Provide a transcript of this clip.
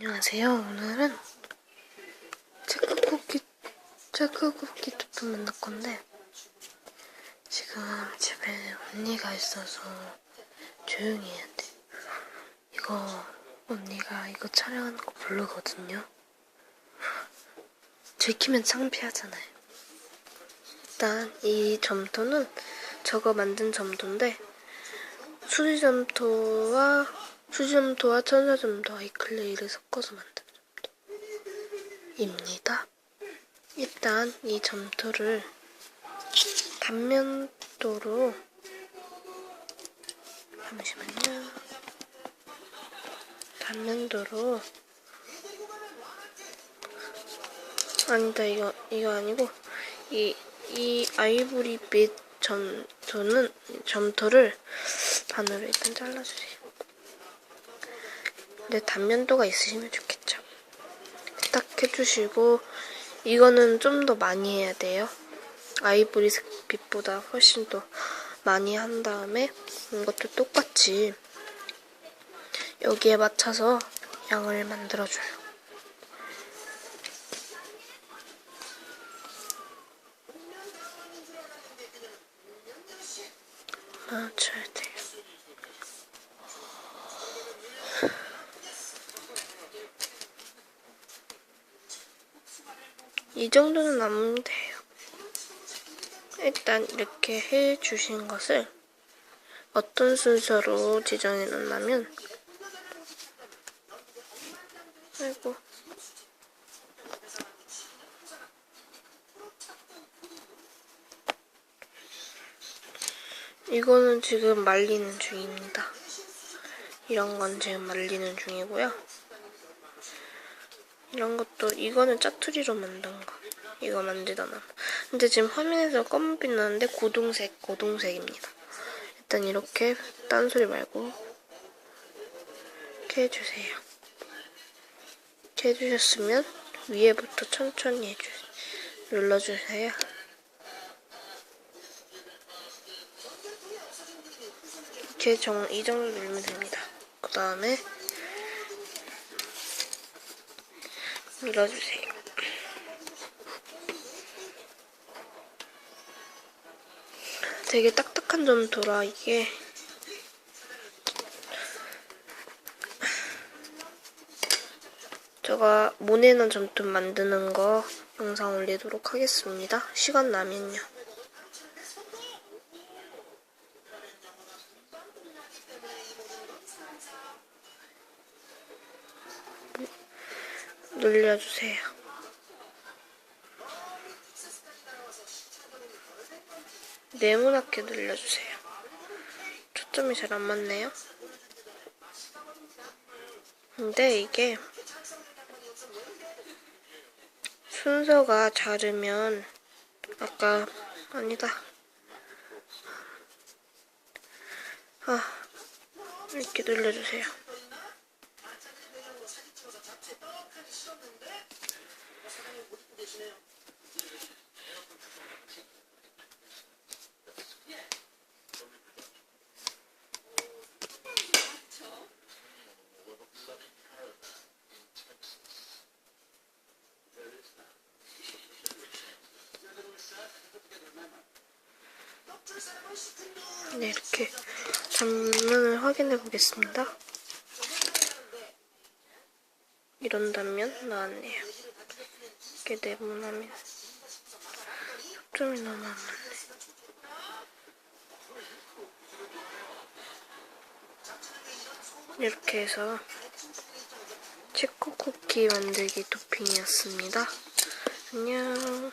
안녕하세요. 오늘은 체크쿠키, 체크쿠키 투표 만날 건데, 지금 집에 언니가 있어서 조용히 해야 돼. 이거, 언니가 이거 촬영하는 거 모르거든요. 들키면 창피하잖아요. 일단, 이 점토는 저거 만든 점토인데, 수지 점토와 수지점토와 천사점토 아이클레이를 섞어서 만든 점토입니다. 일단 이 점토를 단면도로 잠시만요. 단면도로 아니다 이거 이거 아니고 이 이 아이보리 빛 점토는 점토를 반으로 일단 잘라주세요. 근데 단면도가 있으시면 좋겠죠. 딱 해주시고 이거는 좀 더 많이 해야 돼요. 아이보리색 빛보다 훨씬 더 많이 한 다음에 이것도 똑같이 여기에 맞춰서 양을 만들어줘요. 맞춰야 돼요. 이 정도는 안 돼요. 일단 이렇게 해주신 것을 어떤 순서로 지정해 놓냐면 아이고 이거는 지금 말리는 중입니다. 이런 건 지금 말리는 중이고요. 이런 것도 이거는 짜투리로 만든 거. 이거 만들다 남. 근데 지금 화면에서 검은빛 나는데 고동색, 고동색입니다. 일단 이렇게 딴소리 말고 이렇게 해주세요. 이렇게 해주셨으면 위에부터 천천히 해주 눌러주세요. 이렇게 정, 이 정도 누르면 됩니다. 그 다음에 밀어주세요. 되게 딱딱한 점토라 이게 제가 모내는 점토 만드는 거 영상 올리도록 하겠습니다. 시간 나면요. 눌려주세요. 네모나게 눌려주세요. 초점이 잘 안 맞네요. 근데 이게 순서가 다르면 아까 아니다. 아 이렇게 눌러주세요. 네, 이렇게 단면을 확인해 보겠습니다. 이런 단면 나왔네요. 이렇게 네모나면 초점이 너무 안 맞네. 이렇게 해서 체코 쿠키 만들기 토핑이었습니다. 안녕.